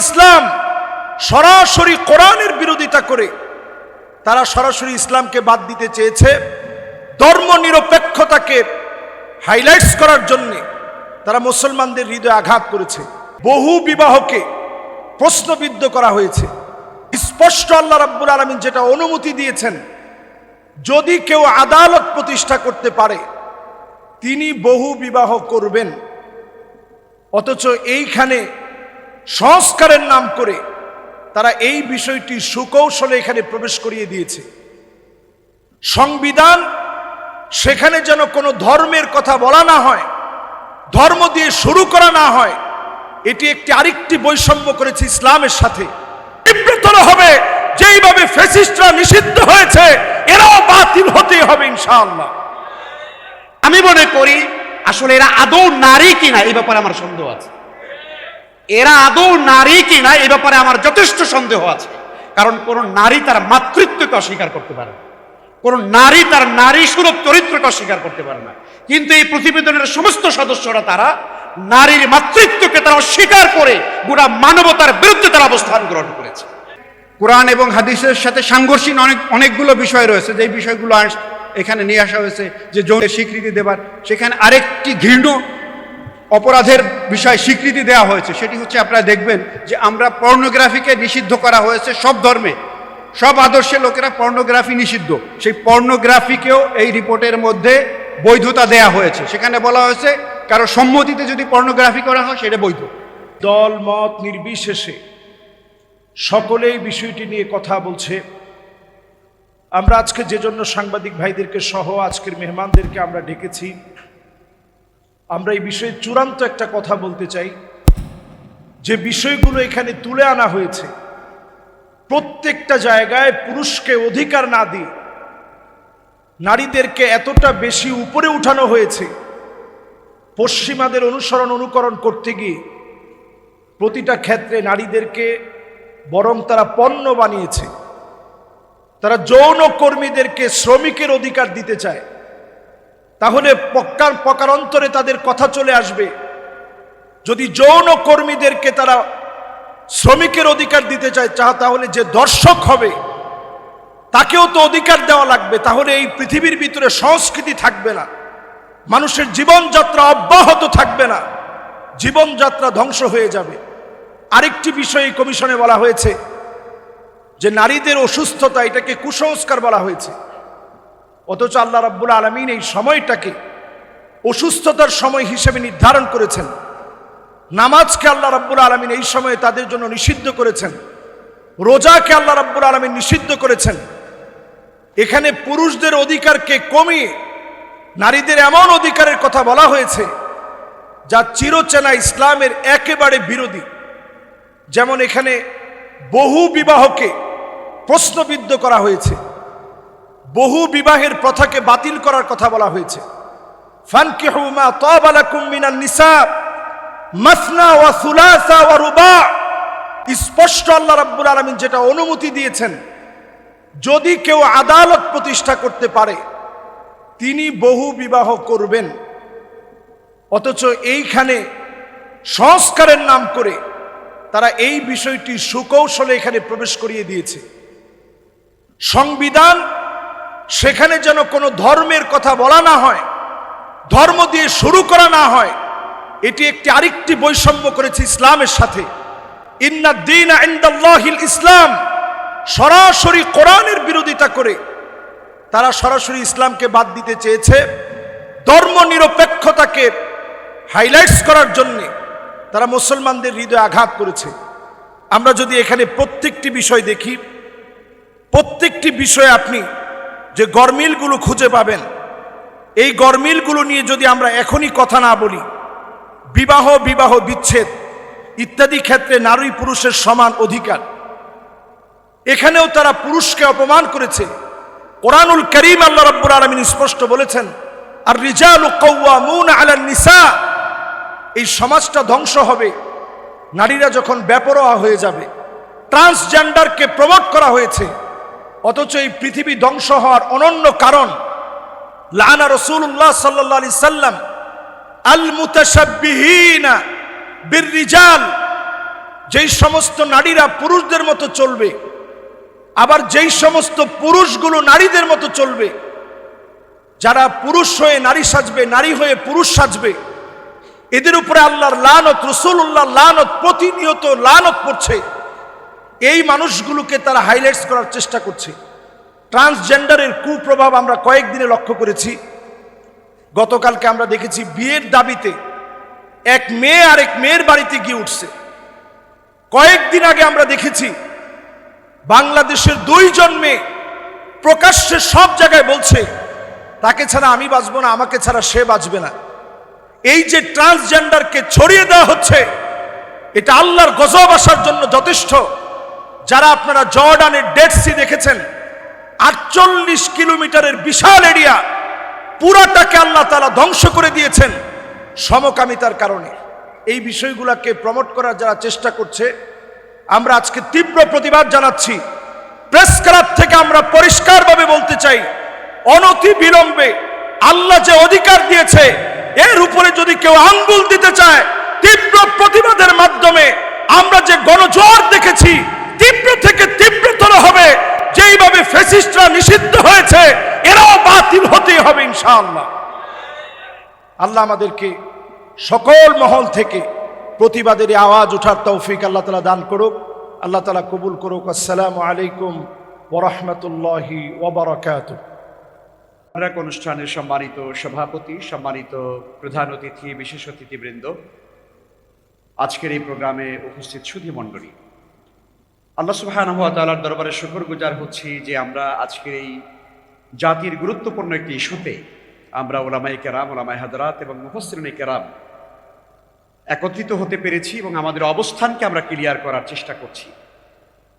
ইসলাম। সরাসরি কোরআনের বিরোধিতা করে তারা সরাসরি ইসলামকে বাদ দিতে চেয়েছে। ধর্ম নিরপেক্ষতাকে হাইলাইটস করার জন্য তারা মুসলমানদের হৃদয়ে আঘাত করেছে। বহু বিবাহকে প্রশ্নবিদ্ধ করা হয়েছে। স্পষ্ট আল্লাহ রাব্বুল আলমিন যেটা অনুমতি দিয়েছেন, যদি কেউ আদালত প্রতিষ্ঠা করতে পারে, তিনি বহু বিবাহ করবেন। অথচ এইখানে সংস্কারের নাম করে তারা এই বিষয়টি সুকৌশলে এখানে প্রবেশ করিয়ে দিয়েছে। সংবিধান সেখানে যেন কোনো ধর্মের কথা বলা না হয়, ধর্ম দিয়ে শুরু করা না হয়, এটি একটি আরেকটি বৈষম্য করেছে ইসলামের সাথে। তীব্রতর হবে, যেইভাবে ফেসিস্টরা নিষিদ্ধ হয়েছে, এরাও বাতিল হতেই হবে ইনশাআল্লাহ। আমি মনে করি আসলে এরা আদৌ নারী কিনা এই ব্যাপারে আমার সন্দেহ আছে। এরা আদৌ নারী কিনা এই ব্যাপারে আমার যথেষ্ট সন্দেহ আছে। কারণ কোন নারী তার মাতৃত্বকে অস্বীকার করতে পারে না। কোন নারী তার নারী সুরভ চরিত্রকে অস্বীকার করতে পারে না। কিন্তু এই প্রতিবেদনের সমস্ত সদস্যরা তারা নারীর মাতৃত্বকে তারা অস্বীকার করে গোটা মানবতার বিরুদ্ধে তারা অবস্থান গ্রহণ করেছে। কোরআন এবং হাদিসের সাথে সাংঘর্ষিক অনেক অনেকগুলো বিষয় রয়েছে। যে বিষয়গুলো এখানে নিয়ে আসা হয়েছে যে যৌনের স্বীকৃতি দেবার। সেখানে আরেকটি ঘৃণ্য অপরাধের বিষয়ে স্বীকৃতি দেওয়া হয়েছে। সেটি হচ্ছে আপনারা দেখবেন যে আমরা পর্নোগ্রাফিকে নিষিদ্ধ করা হয়েছে সব ধর্মে। সব আদর্শের লোকেরা পর্নোগ্রাফি নিষিদ্ধ। সেই পর্নোগ্রাফিকেও এই রিপোর্টের মধ্যে বৈধতা দেয়া হয়েছে। সেখানে বলা হয়েছে, কারও সম্মতিতে যদি পর্নোগ্রাফি করা হয়, সেটা বৈধ। দল, মত, নির্বিশেষে সকলেই বিষয়টি নিয়ে কথা বলছে। আমরা আজকে যে জন্য সাংবাদিক ভাইদেরকে সহ আজকের মেহমানদেরকে আমরা ডেকেছি, আমরা এই বিষয়ে চূড়ান্ত একটা কথা বলতে চাই। যে বিষয়গুলো এখানে তুলে আনা হয়েছে, প্রত্যেকটা জায়গায় পুরুষকে অধিকার না দিয়ে, নারীদেরকে এতটা বেশি উপরে উঠানো হয়েছে, পশ্চিমাদের অনুসরণ অনুকরণ করতে গিয়ে প্রতিটা ক্ষেত্রে নারীদেরকে বরং তারা পণ্য বানিয়েছে। তারা যৌন কর্মীদেরকে শ্রমিকের অধিকার দিতে চায়। তাহলে পক্কার পকারান্তরে তাদের কথা চলে আসবে। যদি যৌন কর্মীদেরকে তারা শ্রমিকের অধিকার দিতে চায় চা তাহলে যে দর্শক হবে, তাকেও তো অধিকার দেওয়া লাগবে। তাহলে এই পৃথিবীর ভিতরে সংস্কৃতি থাকবে না। মানুষের জীবনযাত্রা অব্যাহত থাকবে না। জীবনযাত্রা ধ্বংস হয়ে যাবে। আরেকটি বিষয় কমিশনে বলা হয়েছে যে নারীদের অসুস্থতা এটাকে কুসংস্কার বলা হয়েছে। অথচ আল্লাহ রাব্বুল আলমিন এই সময়টাকে অসুস্থতার সময় হিসেবে নির্ধারণ করেছেন। নামাজকে আল্লাহ রাব্বুল আলমিন এই সময়ে তাদের জন্য নিষিদ্ধ করেছেন। রোজাকে আল্লাহ রাব্বুল আলমিন নিষিদ্ধ করেছেন। এখানে পুরুষদের অধিকারকে কমিয়ে নারীদের এমন অধিকারের কথা বলা হয়েছে, যা চিরচেনা ইসলামের একেবারে বিরোধী। যেমন এখানে বহু বিবাহকে প্রশ্নবিদ্ধ করা হয়েছে। বহু বিবাহের প্রথাকে বাতিল করার কথা বলা হয়েছে। মাসনা ওয়া সুলাসা ওয়া রুবা। স্পষ্ট আল্লাহ রাব্বুল আলামিন যেটা অনুমতি দিয়েছেন, যদি কেউ আদালত প্রতিষ্ঠা করতে পারে, তিনি বহু বিবাহ করবেন। অথচ এইখানে সংস্কারের নাম করে তারা এই বিষয়টি সুকৌশলে এখানে প্রবেশ করিয়ে দিয়েছে। সংবিধান, সেখানে যেন কোনো ধর্মের কথা বলা না হয়, ধর্ম দিয়ে শুরু করা না হয়, এটি একটি আরেকটি বৈষম্য করেছে ইসলামের সাথে। ইন্নাদ্দিন ইনদাল্লাহিল ইসলাম সরাসরি কোরআনের বিরোধিতা করে। তারা সরাসরি ইসলামকে বাদ দিতে চেয়েছে ধর্ম নিরপেক্ষতাকে হাইলাইটস করার জন্যে। তারা মুসলমানদের হৃদয়ে আঘাত করেছে। আমরা যদি এখানে প্রত্যেকটি বিষয় দেখি প্রত্যেকটি বিষয়ে আপনি যে গরমিলগুলো খুঁজে পাবেন, এই গরমিলগুলো নিয়ে যদি আমরা এখনই কথা না বলি, বিবাহ বিবাহ বিচ্ছেদ ইত্যাদি ক্ষেত্রে নারী পুরুষের সমান অধিকার। এখানেও তারা পুরুষকে অপমান করেছে। কোরআনুল করিম আল্লাহ রব্বুল আলমিন স্পষ্ট বলেছেন আর রিজাল নিসা এই সমাজটা ধ্বংস হবে। নারীরা যখন বেপরোয়া হয়ে যাবে, ট্রান্সজেন্ডারকে প্রমোট করা হয়েছে। অথচ এই পৃথিবী ধ্বংস হওয়ার অনন্য কারণ লানা রসুল্লাহ সাল্লাহ আলি সাল্লাম আল মুতাসাব্বিহিনা বীর যেই সমস্ত নারীরা পুরুষদের মতো চলবে, আবার যেই সমস্ত পুরুষগুলো নারীদের মতো চলবে, যারা পুরুষ হয়ে নারী সাজবে, নারী হয়ে পুরুষ সাজবে, এদের উপরে আল্লাহর লানত রসুল্লাহ লানত প্রতিনিয়ত লানত পড়ছে। এই মানুষগুলোকে তারা হাইলাইটস করার চেষ্টা করছে। ট্রান্সজেন্ডারের কুপ্রভাব আমরা কয়েকদিনে লক্ষ্য করেছি। গতকালকে আমরা দেখেছি বিয়ের দাবিতে এক মেয়ে আর এক মেয়ের বাড়িতে গিয়ে উঠছে। কয়েকদিন আগে আমরা দেখেছি বাংলাদেশের দুইজন মেয়ে প্রকাশ্যে সব জায়গায় বলছে, তাকে ছাড়া আমি বাঁচবো না, আমাকে ছাড়া সে বাঁচবে না। এই যে ট্রান্সজেন্ডারকে ছড়িয়ে দেওয়া হচ্ছে, এটা আল্লাহর গজব আসার জন্য যথেষ্ট। যারা আপনারা জর্ডানের ডেড সি দেখেছেন, আটচল্লিশ কিলোমিটারের বিশাল এরিয়া, পুরাটাকে আল্লাহ তালা ধ্বংস করে দিয়েছেন সমকামিতার কারণে। এই বিষয়গুলোকে প্রমোট করার যারা চেষ্টা করছে, আমরা আজকে তীব্র প্রতিবাদ জানাচ্ছি। প্রেস ক্লাব থেকে আমরা পরিষ্কারভাবে বলতে চাই, অনতি বিলম্বে আল্লাহ যে অধিকার দিয়েছে, এর উপরে যদি কেউ আঙ্গুল দিতে চায়, তীব্র প্রতিবাদের মাধ্যমে আমরা যে গণজোয়ার দেখেছি তীব্র থেকে তীব্রতর হবে। যেইভাবে ফেসিস্টরা নিষিদ্ধ হয়েছে, এরাও বাতিল হতেই হবে ইনশাআল্লাহ। আল্লাহ আমাদেরকে সকল মহল থেকে প্রতিবাদের আওয়াজ ওঠার তৌফিক আল্লাহ তালা দান করুক। আল্লাহ তালা কবুল করুক। আসসালামু আলাইকুম ওরহমতুল্লাহি ওবরাকাত এক অনুষ্ঠানের সম্মানিত সভাপতি, সম্মানিত প্রধান অতিথি, বিশেষ অতিথিবৃন্দ, আজকের এই প্রোগ্রামে উপস্থিত সুধী মণ্ডলী আল্লাহ সুবহানাহু ওয়া তাআলার দরবারে শুকর গুজার হচ্ছি যে আমরা আজকের এই জাতির গুরুত্বপূর্ণ একটি ইস্যুতে আমরা ওলামাই কেরাম ওলামাই হাজরাত এবং মুফসরিনে কেরাম একত্রিত হতে পেরেছি এবং আমাদের অবস্থানকে আমরা ক্লিয়ার করার চেষ্টা করছি।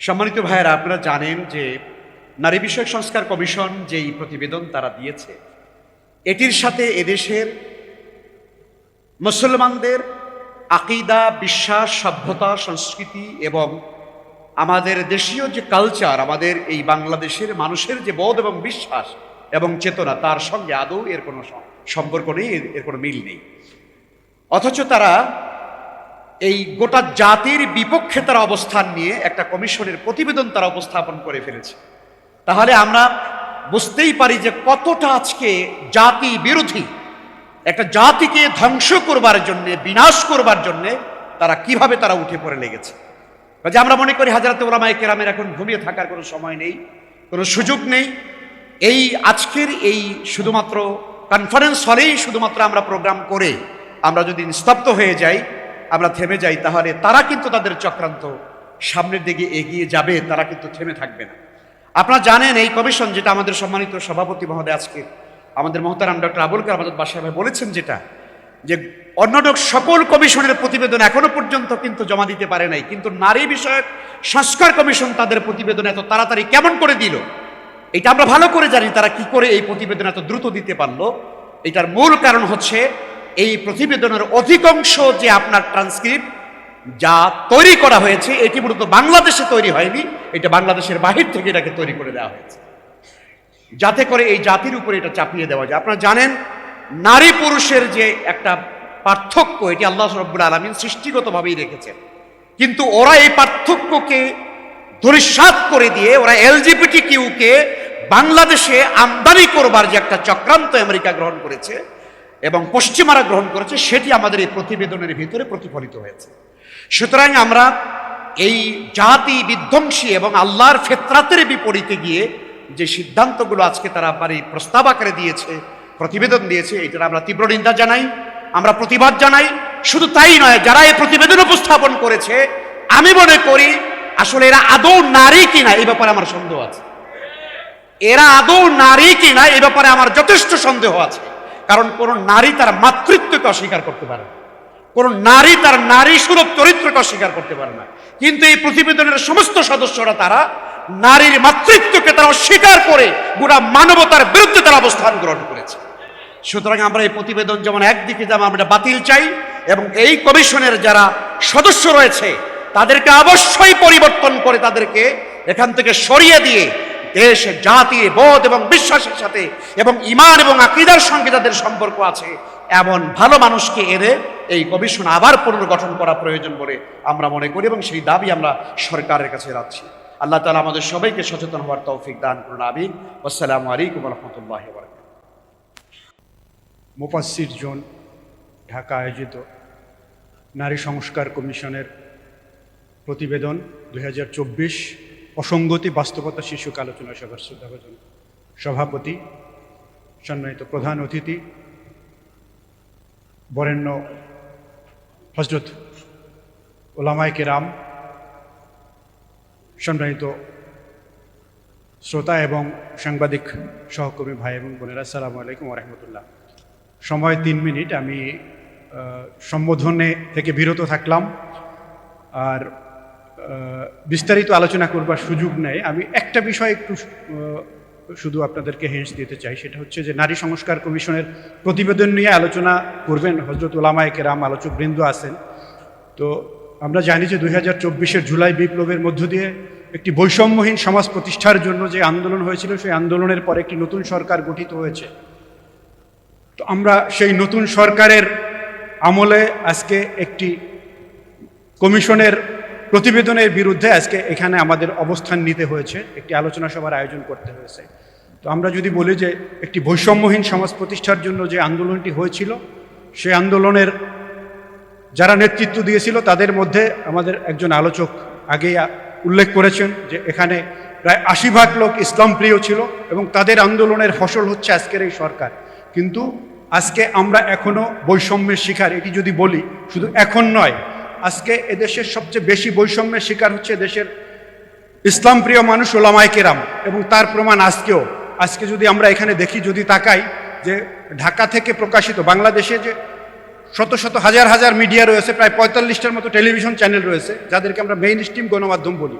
সম্মানিত ভাইয়েরা, আপনারা জানেন যে নারী বিষয়ক সংস্কার কমিশন যেই প্রতিবেদন তারা দিয়েছে, এটির সাথে এদেশের মুসলমানদের আকিদা, বিশ্বাস, সভ্যতা, সংস্কৃতি এবং আমাদের দেশীয় যে কালচার আমাদের এই বাংলাদেশের মানুষের যে বোধ এবং বিশ্বাস এবং চেতনা, তার সঙ্গে আদৌ এর কোনো সম্পর্ক নেই এর- কোনো মিল নেই। অথচ তারা এই গোটা জাতির বিপক্ষে তারা অবস্থান নিয়ে একটা কমিশনের প্রতিবেদন তারা উপস্থাপন করে ফেলেছে। তাহলে আমরা বুঝতেই পারি যে কতটা আজকে জাতি বিরোধী, একটা জাতিকে ধ্বংস করবার জন্যে, বিনাশ করবার জন্যে তারা কীভাবে তারা উঠে পড়ে লেগেছে। কাজে আমরা মনে করি হাজারাতে ওলামায় কেরামের এখন ঘুমিয়ে থাকার কোনো সময় নেই, কোনো সুযোগ নেই, এই আজকের এই শুধুমাত্র কনফারেন্স হলেই শুধুমাত্র আমরা প্রোগ্রাম করে আমরা যদি নিস্তব্ধ হয়ে যাই, আমরা থেমে যাই, তাহলে তারা কিন্তু তাদের চক্রান্ত সামনের দিকে এগিয়ে যাবে, তারা কিন্তু থেমে থাকবে না। আপনারা জানেন এই কমিশন, যেটা আমাদের সম্মানিত সভাপতি মহোদয় আজকে, আমাদের মহতারাম ডক্টর আবুল কালাম বাসায় বলেছেন যেটা যে অন্যান্য সকল কমিশনের প্রতিবেদন এখনও পর্যন্ত কিন্তু জমা দিতে পারে নাই। কিন্তু নারী বিষয়ক সংস্কার কমিশন তাদের প্রতিবেদন এত তাড়াতাড়ি কেমন করে দিল? এটা আমরা ভালো করে জানি তারা কি করে এই প্রতিবেদন এত দ্রুত দিতে পারল। এটার মূল কারণ হচ্ছে এই প্রতিবেদনের অধিকাংশ যে আপনার ট্রান্সক্রিপ্ট যা তৈরি করা হয়েছে, এটি মূলত বাংলাদেশে তৈরি হয়নি, এটা বাংলাদেশের বাহির থেকে এটাকে তৈরি করে দেওয়া হয়েছে। যাতে করে এই জাতির উপরে এটা চাপিয়ে দেওয়া যায়। আপনারা জানেন নারী পুরুষের যে একটা পার্থক্য, এটি আল্লাহ রব্বুল আলমিন সৃষ্টিগতভাবেই রেখেছেন। কিন্তু ওরা এই পার্থক্যকে ধরিসাত করে দিয়ে, ওরা এলজিবিটি কিউকে বাংলাদেশে আমদানি করবার যে একটা চক্রান্ত আমেরিকা গ্রহণ করেছে এবং পশ্চিমারা গ্রহণ করেছে, সেটি আমাদের এই প্রতিবেদনের ভিতরে প্রতিফলিত হয়েছে। সুতরাং আমরা এই জাতি বিধ্বংসী এবং আল্লাহর ফেতরাতের বিপরীতে গিয়ে যে সিদ্ধান্তগুলো আজকে তারা বাড়ি প্রস্তাব আকারে দিয়েছে প্রতিবেদন দিয়েছে, এটার আমরা তীব্র নিন্দা জানাই, আমরা প্রতিবাদ জানাই। শুধু তাই নয়, যারা এই প্রতিবেদন উপস্থাপন করেছে, আমি মনে করি আসলে এরা আদৌ নারী কিনা, এই ব্যাপারে আমার সন্দেহ আছে। এরা আদৌ নারী কিনা, এই ব্যাপারে আমার যথেষ্ট সন্দেহ আছে। কারণ কোন নারী তার মাতৃত্বকে অস্বীকার করতে পারে না। কোন নারী তার নারী সুলভ চরিত্রকে অস্বীকার করতে পারে না। কিন্তু এই প্রতিবেদনের সমস্ত সদস্যরা তারা নারীর মাতৃত্বকে তারা অস্বীকার করে গোটা মানবতার বিরুদ্ধে তারা অবস্থান গ্রহণ করেছে। সুতরাং আমরা এই প্রতিবেদন যেমন একদিকে যেমন আমরা বাতিল চাই এবং এই কমিশনের যারা সদস্য রয়েছে, তাদেরকে অবশ্যই পরিবর্তন করে তাদেরকে এখান থেকে সরিয়ে দিয়ে দেশ, জাতি, বোধ এবং বিশ্বাসের সাথে এবং ইমান এবং আকিদার সঙ্গে যাদের সম্পর্ক আছে, এমন ভালো মানুষকে এনে এই কমিশন আবার পুনর্গঠন করা প্রয়োজন বলে আমরা মনে করি এবং সেই দাবি আমরা সরকারের কাছে রাখছি। আল্লাহ তালা আমাদের সবাইকে সচেতন হওয়ার তৌফিক দান করুন, আমিন। আসসালামু আলাইকুম রহমতুল্লাহ মুফাসির জোন, ঢাকা আয়োজিত নারী সংস্কার কমিশনের প্রতিবেদন দুই অসঙ্গতি বাস্তবতা শীর্ষক আলোচনা সভার শ্রদ্ধাভাজন সভাপতি, সম্মানিত প্রধান অতিথি, বরেণ্য হজরত ওলামায় কেরাম, সম্মানিত শ্রোতা এবং সাংবাদিক সহকর্মী ভাই এবং বোনেরা, আসসালামু আলাইকুম রহমতুল্লাহ। সময় তিন মিনিট, আমি সম্বোধনে থেকে বিরত থাকলাম। আর বিস্তারিত আলোচনা করবার সুযোগ নেই। আমি একটা বিষয় একটু শুধু আপনাদেরকে হেন্স দিতে চাই, সেটা হচ্ছে যে নারী সংস্কার কমিশনের প্রতিবেদন নিয়ে আলোচনা করবেন হজরত ওলামায় কেরাম আলোচক বৃন্দ আছেন। তো আমরা জানি যে দুই হাজার চব্বিশের জুলাই বিপ্লবের মধ্য দিয়ে একটি বৈষম্যহীন সমাজ প্রতিষ্ঠার জন্য যে আন্দোলন হয়েছিল, সেই আন্দোলনের পরে একটি নতুন সরকার গঠিত হয়েছে। তো আমরা সেই নতুন সরকারের আমলে আজকে একটি কমিশনের প্রতিবেদনের বিরুদ্ধে আজকে এখানে আমাদের অবস্থান নিতে হয়েছে, একটি আলোচনা সভার আয়োজন করতে হয়েছে। তো আমরা যদি বলি যে একটি বৈষম্যহীন সমাজ প্রতিষ্ঠার জন্য যে আন্দোলনটি হয়েছিল, সেই আন্দোলনের যারা নেতৃত্ব দিয়েছিল, তাদের মধ্যে আমাদের একজন আলোচক আগেই উল্লেখ করেছেন যে এখানে প্রায় আশি ভাগ লোক ইসলাম প্রিয় ছিল এবং তাদের আন্দোলনের ফসল হচ্ছে আজকের এই সরকার। কিন্তু আজকে আমরা এখনও বৈষম্যের শিকার, এটি যদি বলি, শুধু এখন নয়, আজকে এদেশের সবচেয়ে বেশি বৈষম্যের শিকার হচ্ছে দেশের ইসলাম প্রিয় মানুষ ওলামায় কেরাম, এবং তার প্রমাণ আজকেও। আজকে যদি আমরা এখানে দেখি, যদি তাকাই, যে ঢাকা থেকে প্রকাশিত বাংলাদেশে যে শত শত হাজার হাজার মিডিয়া রয়েছে, প্রায় পঁয়তাল্লিশটার মতো টেলিভিশন চ্যানেল রয়েছে, যাদেরকে আমরা মেইন স্ট্রিম গণমাধ্যম বলি,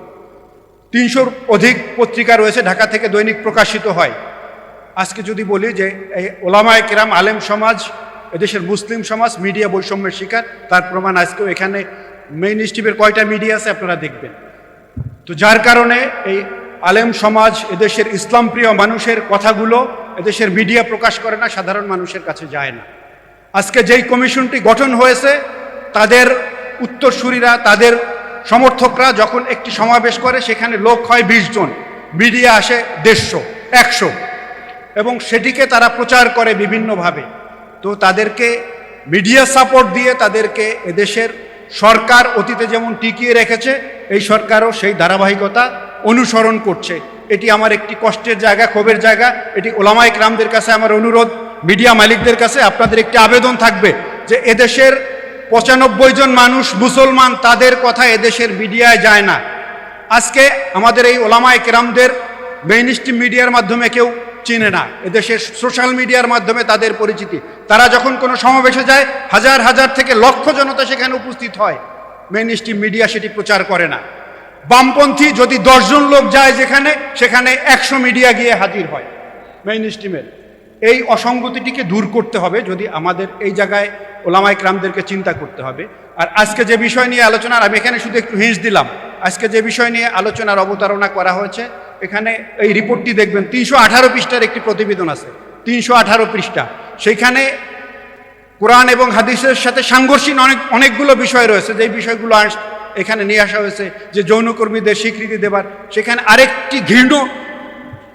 তিনশোর অধিক পত্রিকা রয়েছে ঢাকা থেকে দৈনিক প্রকাশিত হয়। আজকে যদি বলি যে এই ওলামায় কেরাম আলেম সমাজ, এদেশের মুসলিম সমাজ, মিডিয়া বৈষম্যের শিকার, তার প্রমাণ আজকেও এখানে মেইন স্ট্রিমের কয়টা মিডিয়া আছে আপনারা দেখবেন। তো যার কারণে এই আলেম সমাজ এদেশের ইসলাম প্রিয় মানুষের কথাগুলো এদেশের মিডিয়া প্রকাশ করে না, সাধারণ মানুষের কাছে যায় না। আজকে যেই কমিশনটি গঠন হয়েছে, তাদের উত্তরসূরিরা, তাদের সমর্থকরা যখন একটি সমাবেশ করে, সেখানে লোক হয় বিশ জন। মিডিয়া আসে দেড়শো, একশো। এবং সেটিকে তারা প্রচার করে বিভিন্নভাবে। তো তাদেরকে মিডিয়া সাপোর্ট দিয়ে তাদেরকে এদেশের সরকার অতীতে যেমন টিকিয়ে রেখেছে, এই সরকারও সেই ধারাবাহিকতা অনুসরণ করছে। এটি আমার একটি কষ্টের জায়গা, ক্ষোভের জায়গা। এটি ওলামাইক রামদের কাছে আমার অনুরোধ, মিডিয়া মালিকদের কাছে আপনাদের একটি আবেদন থাকবে যে এদেশের পঁচানব্বই জন মানুষ মুসলমান, তাদের কথা এদেশের মিডিয়ায় যায় না। আজকে আমাদের এই ওলামায় কেরামদের মেইন স্ট্রিম মিডিয়ার মাধ্যমে কেউ চিনে না। এদেশের সোশ্যাল মিডিয়ার মাধ্যমে তাদের পরিচিতি। তারা যখন কোনো সমাবেশে যায়, হাজার হাজার থেকে লক্ষ জনতা সেখানে উপস্থিত হয়। মেন স্ট্রিম মিডিয়া সেটি প্রচার করে না। বামপন্থী যদি দশজন লোক যায় যেখানে, সেখানে একশো মিডিয়া গিয়ে হাজির হয়। মেইন স্ট্রিমের এই অসঙ্গতিটিকে দূর করতে হবে যদি আমাদের এই জায়গায় ওলামাই ক্রামদেরকে চিন্তা করতে হবে। আর আজকে যে বিষয় নিয়ে আলোচনার, আমি এখানে শুধু একটু হিঁস দিলাম। আজকে যে বিষয় নিয়ে আলোচনার অবতারণা করা হয়েছে এখানে এই রিপোর্টটি দেখবেন, তিনশো আঠারো পৃষ্ঠার একটি প্রতিবেদন আছে, তিনশো আঠারো পৃষ্ঠা। সেইখানে কোরআন এবং হাদিসের সাথে সাংঘর্ষিক অনেক, অনেকগুলো বিষয় রয়েছে, যেই বিষয়গুলো এখানে নিয়ে আসা হয়েছে, যে যৌনকর্মীদের স্বীকৃতি দেবার। সেখানে আরেকটি ঘৃণ্য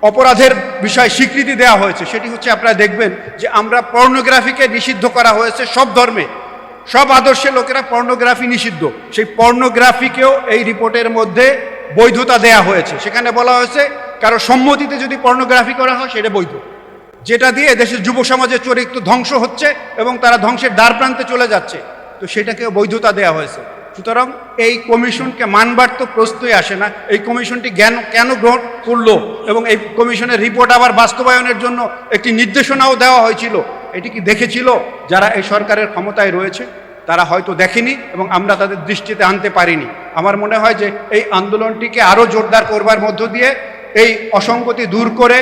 অপরাধের বিষয় স্বীকৃতি দেওয়া হয়েছে, সেটি হচ্ছে আপনারা দেখবেন যে আমরা পর্নোগ্রাফিকে নিষিদ্ধ করা হয়েছে সব ধর্মে। সব আদর্শে লোকেরা পর্নোগ্রাফি নিষিদ্ধ। সেই পর্নোগ্রাফিকেও এই রিপোর্টের মধ্যে বৈধতা দেয়া হয়েছে। সেখানে বলা হয়েছে, কারও সম্মতিতে যদি পর্নোগ্রাফি করা হয়, সেটা বৈধ। যেটা দিয়ে দেশের যুব সমাজের চরিত্র ধ্বংস হচ্ছে এবং তারা ধ্বংসের দ্বার প্রান্তে চলে যাচ্ছে। তো সেটাকে বৈধতা দেওয়া হয়েছে। সুতরাং এই কমিশনকে মানবার তো প্রশ্নই আসে না। এই কমিশনটি জ্ঞান কেন গ্রহণ করল এবং এই কমিশনের রিপোর্ট আবার বাস্তবায়নের জন্য একটি নির্দেশনাও দেওয়া হয়েছিল। এটি কি দেখেছিল? যারা এই সরকারের ক্ষমতায় রয়েছে, তারা হয়তো দেখেনি এবং আমরা তাদের দৃষ্টিতে আনতে পারিনি। আমার মনে হয় যে এই আন্দোলনটিকে আরও জোরদার করবার মধ্য দিয়ে এই অসঙ্গতি দূর করে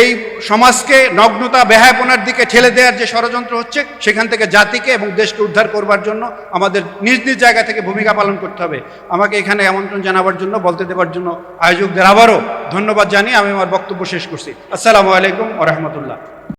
এই সমাজকে নগ্নতা, বেহায়পনার দিকে ঠেলে দেওয়ার যে ষড়যন্ত্র হচ্ছে, সেখান থেকে জাতিকে এবং দেশকে উদ্ধার করবার জন্য আমাদের নিজ নিজ জায়গা থেকে ভূমিকা পালন করতে হবে। আমাকে এখানে আমন্ত্রণ জানাবার জন্য, বলতে দেওয়ার জন্য আয়োজকদের আবারও ধন্যবাদ জানিয়ে আমি আমার বক্তব্য শেষ করছি। আসসালামু আলাইকুম ওরহমতুল্লাহ